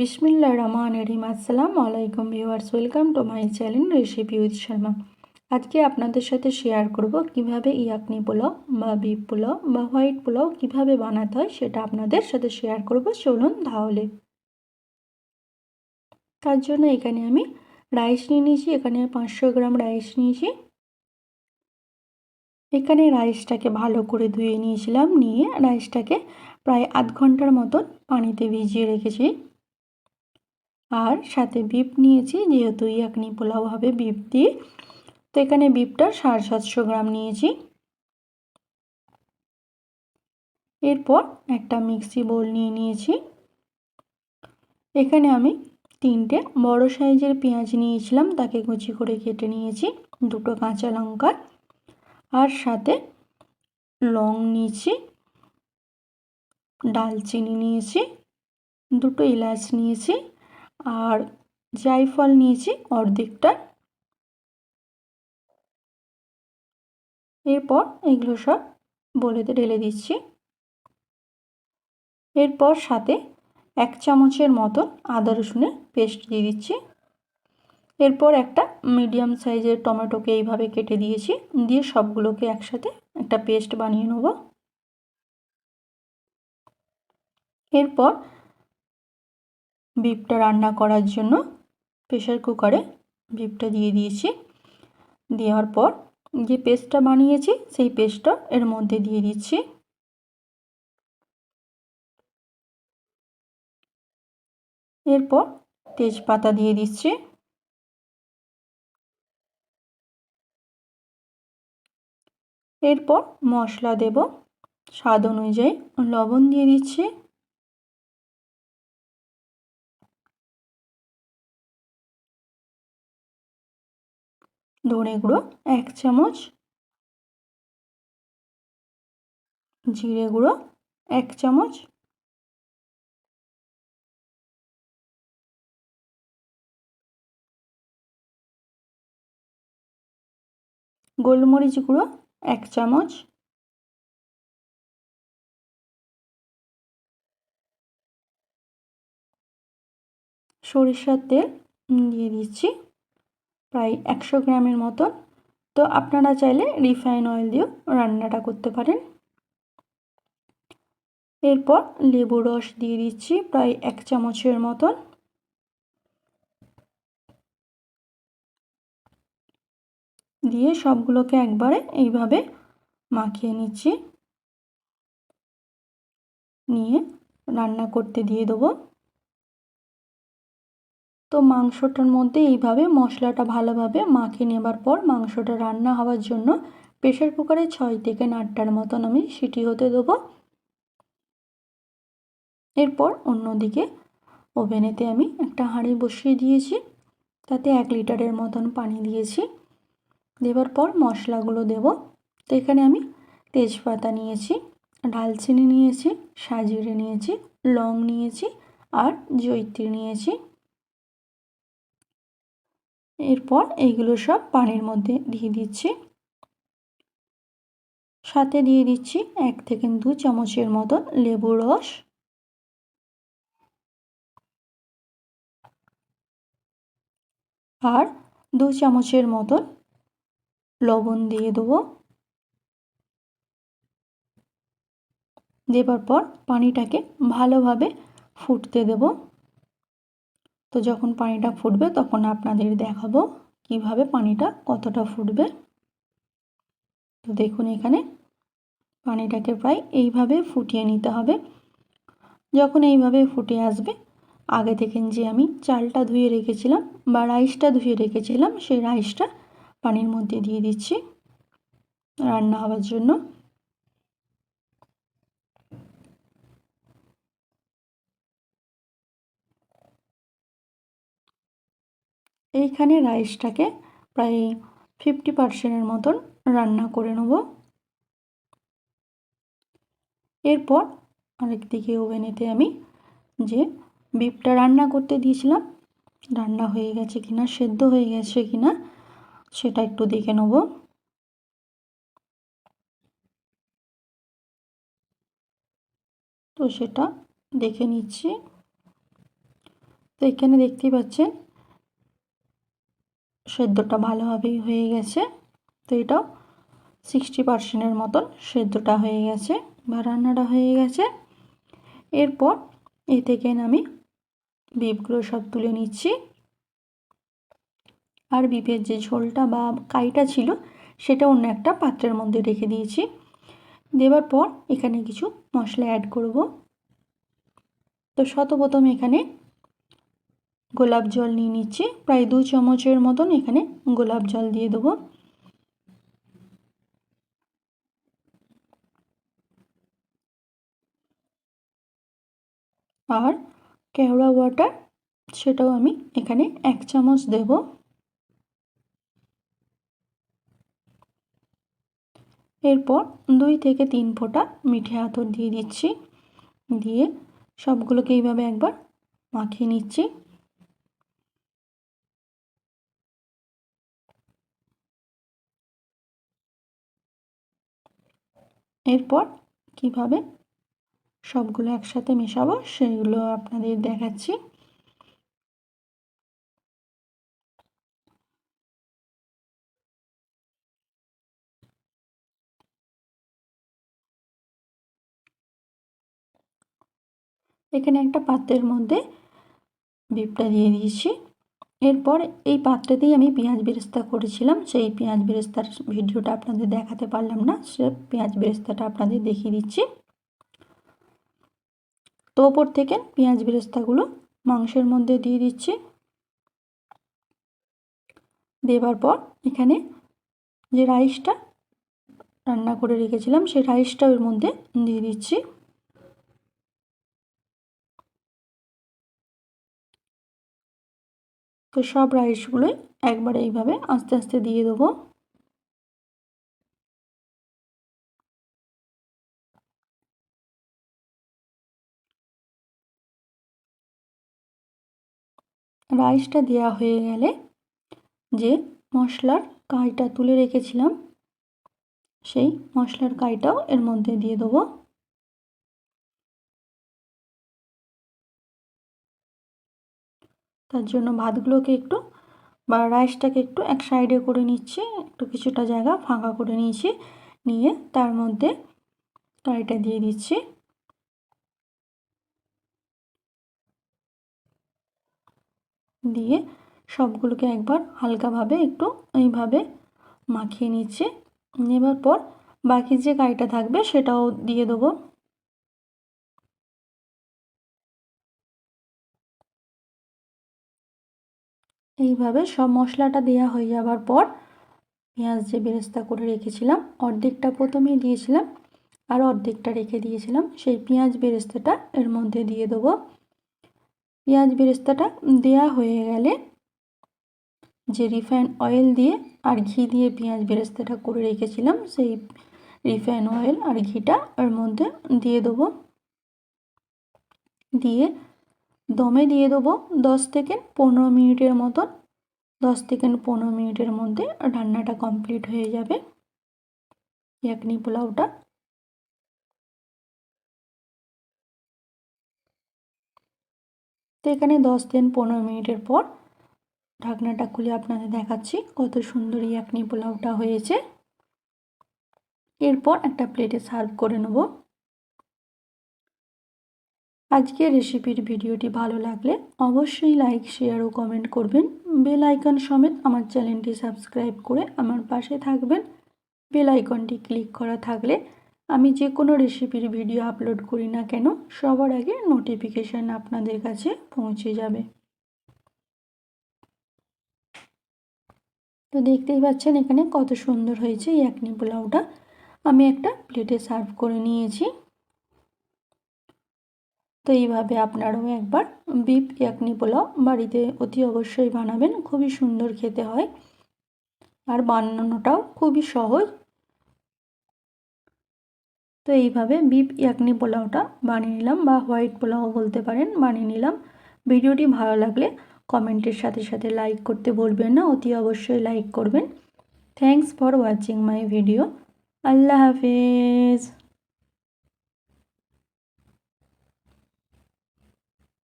বিসমিল্লা রহমান রহিম। আসসালামু আলাইকুম viewers, welcome to my channel recipe with Sharma. আজকে আপনাদের সাথে শেয়ার করব কীভাবে ইয়াকনি পোলাও বা বিফ পোলাও বা হোয়াইট পোলাও কীভাবে বানাতে হয় সেটা আপনাদের সাথে শেয়ার করব। চলুন তাহলে। তার জন্য এখানে আমি রাইস নিয়ে নিয়েছি, এখানে পাঁচশো গ্রাম রাইস নিয়েছি। এখানে রাইসটাকে ভালো করে ধুয়ে নিয়েছিলাম, নিয়ে রাইসটাকে প্রায় আধ ঘণ্টার মতন পানিতে ভিজিয়ে রেখেছি। আর সাথে বিপ নিয়েছি, যেহেতু ইয়াকনি পোলাও হবে বিপ দিয়ে। তো এখানে বিপটা সাড়ে সাতশো গ্রাম নিয়েছি। এরপর একটা মিক্সি বোল নিয়ে নিয়েছি। এখানে আমি তিনটে বড় সাইজের পেঁয়াজ নিয়েছিলাম, তাকে কুচি করে কেটে নিয়েছি, দুটো কাঁচা লঙ্কা। আর সাথে লং নিয়েছি, ডালচিনি নিয়েছি, দুটো এলাচ নিয়েছি আর জায়ফল নিয়েছি অর্ধেকটা। এরপর এগুলো সব বলেতে ঢেলে দিচ্ছি। এরপর সাথে এক চামচের মতো আদা রসুনের পেস্ট দিয়ে দিচ্ছি। এরপর একটা মিডিয়াম সাইজের টমেটোকে এইভাবে কেটে দিয়েছি। দিয়ে সবগুলোকে একসাথে একটা পেস্ট বানিয়ে নেব। এরপর বিফটা রান্না করার জন্য প্রেশার কুকারে বিফটা দিয়ে দিয়েছি। দেওয়ার পর যে পেস্টটা বানিয়েছি, সেই পেস্টটা এর মধ্যে দিয়ে দিচ্ছি। এরপর তেজপাতা দিয়ে দিচ্ছি। এরপর মশলা দেব। স্বাদ অনুযায়ী লবণ দিয়ে দিচ্ছি। ধনে গুঁড়ো, এক চামচ জিরে গুঁড়ো, এক চামচ গোলমরিচ গুঁড়ো, এক চামচ সরিষার তেল, দিয়ে দিচ্ছি। প্রায় একশো গ্রামের মতন। তো আপনারা চাইলে রিফাইন অয়েল দিয়েও রান্নাটা করতে পারেন। এরপর লেবু রস দিয়ে দিচ্ছি প্রায় এক চামচের মতন। দিয়ে সবগুলোকে একবারে এইভাবে মাখিয়ে নিচ্ছি। নিয়ে রান্না করতে দিয়ে দেবো। তো মাংসটার মধ্যে এইভাবে মশলাটা ভালোভাবে মাখিয়ে নেবার পর মাংসটা রান্না হওয়ার জন্য প্রেশার কুকারে ছয় থেকে আটটার মতন আমি সিটি হতে দেবো। এরপর অন্যদিকে ওভেনেতে আমি একটা হাঁড়ি বসিয়ে দিয়েছি, তাতে এক লিটারের মতন পানি দিয়েছি। দেবার পর মশলাগুলো দেব। তো এখানে আমি তেজপাতা নিয়েছি, ডালচিনি নিয়েছি সাজিরে নিয়েছি, লং নিয়েছি আর জৈত্রী নিয়েছি। এরপর এইগুলো সব পানির মধ্যে দিয়ে দিচ্ছি। সাথে দিয়ে দিচ্ছি এক থেকে দু চামচের মতন লেবু রস। আর দু চামচের মতন লবণ দিয়ে দেবো। দেবার পর পানিটাকে ভালোভাবে ফুটতে দেবো। তো যখন পানিটা ফুটবে তখন আপনাদের দেখাবো কীভাবে পানিটা কতটা ফুটবে। তো দেখুন এখানে পানিটাকে প্রায় এইভাবে ফুটিয়ে নিতে হবে। যখন এইভাবে ফুটে আসবে, আগে থেকে যে আমি চালটা ধুয়ে রেখেছিলাম বা রাইসটা ধুয়ে রেখেছিলাম, সেই রাইসটা পানির মধ্যে দিয়ে দিচ্ছি রান্না হওয়ার জন্য। এইখানে রাইসটাকে প্রায় ফিফটি পার্সেন্টের মতন রান্না করে নেব। এরপর আরেকদিকে ওভেনেতে আমি যে বিপটা রান্না করতে দিয়েছিলাম, রান্না হয়ে গেছে কিনা, সেদ্ধ হয়ে গেছে কিনা, সেটা একটু দেখে নেব। তো সেটা দেখে নিচ্ছি। তো এখানে দেখতেই পাচ্ছেন সেদ্ধটা ভালোভাবেই হয়ে গেছে। তো এটাও সিক্সটি পার্সেন্টের মতন সেদ্ধটা হয়ে গেছে বা রান্নাটা হয়ে গেছে। এরপর এ থেকে আমি বিপগুলো সব তুলে নিচ্ছি। আর বিপের যে ঝোলটা বা কাইটা ছিল সেটা অন্য একটা পাত্রের মধ্যে রেখে দিয়েছি। দেওয়ার পর এখানে কিছু মশলা অ্যাড করব। তো শতপ্রথম এখানে গোলাপ জল নিয়ে নিচ্ছি। প্রায় দু চামচের মতন এখানে গোলাপ জল দিয়ে দেবো। আর কেওড়া ওয়াটার, সেটাও আমি এখানে এক চামচ দেব। এরপর দুই থেকে তিন ফোঁটা মিঠে আতর দিয়ে দিচ্ছি। দিয়ে সবগুলোকে এইভাবে একবার মাখিয়ে নিচ্ছি। এরপর কীভাবে সবগুলো একসাথে মেশাবো সেগুলো আপনাদের দেখাচ্ছি। এখানে একটা পাত্রের মধ্যে বিপটা দিয়ে দিয়েছি। এরপর এই পাত্রতেই আমি পেঁয়াজ বেরেস্তা করেছিলাম। সেই পেঁয়াজ বেরেস্তার ভিডিওটা আপনাদের দেখাতে পারলাম না, সে পেঁয়াজ বেরেস্তাটা আপনাদের দেখিয়ে দিচ্ছি। তো ওপর থেকে পেঁয়াজ বেরেস্তাগুলো মাংসের মধ্যে দিয়ে দিচ্ছি। দেবার পর এখানে যে রাইসটা রান্না করে রেখেছিলাম, সেই রাইসটা ওর মধ্যে দিয়ে দিচ্ছি। তো সব রাইসগুলোই একবার এইভাবে আস্তে আস্তে দিয়ে দেবো। রাইসটা দেওয়া হয়ে গেলে যে মশলার কাইটা তুলে রেখেছিলাম, সেই মশলার কাইটাও এর মধ্যে দিয়ে দেবো। তার জন্য ভাতগুলোকে একটু বা রাইসটাকে একটু এক সাইডে করে নিচ্ছি, একটু কিছুটা জায়গা ফাঁকা করে নিয়েছি, নিয়ে তার মধ্যে কাইটা দিয়ে দিচ্ছি। দিয়ে সবগুলোকে একবার হালকাভাবে একটু এইভাবে মাখিয়ে নিচ্ছি। নেবার পর বাকি যে কাইটা থাকবে সেটাও দিয়ে দেবো। এইভাবে সব মশলাটা দেওয়া হয়ে যাবার পর পেঁয়াজ যে বেরেস্তা করে রেখেছিলাম, অর্ধেকটা প্রথমেই দিয়েছিলাম আর অর্ধেকটা রেখে দিয়েছিলাম। সেই পেঁয়াজ বেরেস্তাটা এর মধ্যে দিয়ে দেবো। পেঁয়াজ বেরেস্তাটা দেয়া হয়ে গেলে যে রিফাইন অয়েল দিয়ে আর ঘি দিয়ে পেঁয়াজ বেরেস্তাটা করে রেখেছিলাম, সেই রিফাইন অয়েল আর ঘিটা এর মধ্যে দিয়ে দেবো। দিয়ে দমে দিয়ে দেবো দশ থেকে পনেরো মিনিটের মতন। দশ থেকে পনেরো মিনিটের মধ্যে রান্নাটা কমপ্লিট হয়ে যাবে। ইয়াকনি পোলাওটা। তো এখানে দশ দিন পনেরো মিনিটের পর ঢাকনাটা খুলে আপনাদের দেখাচ্ছি কত সুন্দর ইয়াকনি পোলাওটা হয়েছে। এরপর একটা প্লেটে সার্ভ করে নেব। আজকের রেসিপির ভিডিওটি ভালো লাগলে অবশ্যই লাইক শেয়ার ও কমেন্ট করবেন। বেল আইকন সমেত আমার চ্যানেলটি সাবস্ক্রাইব করে আমার পাশে থাকবেন। বেল আইকনটি ক্লিক করা থাকলে আমি যে কোনো রেসিপির ভিডিও আপলোড করি না কেন, সবার আগে নোটিফিকেশান আপনাদের কাছে পৌঁছে যাবে। তো দেখতেই পাচ্ছেন এখানে কত সুন্দর হয়েছে ইয়াকনি পোলাওটা। আমি একটা প্লেটে সার্ভ করে নিয়েছি। তো এইভাবে আপনারাও একবার বিপ ইয়াকনি পোলাও বাড়িতে অতি অবশ্যই বানাবেন, খুবই সুন্দর খেতে হয়। আর বানানোটাও খুবই সহজ। তো এইভাবে বিপ ইয়াকনি পোলাওটা বানিয়ে নিলাম বা হোয়াইট পোলাও বলতে পারেন, বানিয়ে নিলাম। ভিডিওটি ভালো লাগলে কমেন্টের সাথে সাথে লাইক করতে বলবেন না, অতি অবশ্যই লাইক করবেন। Thanks for watching my video. Allah Hafiz.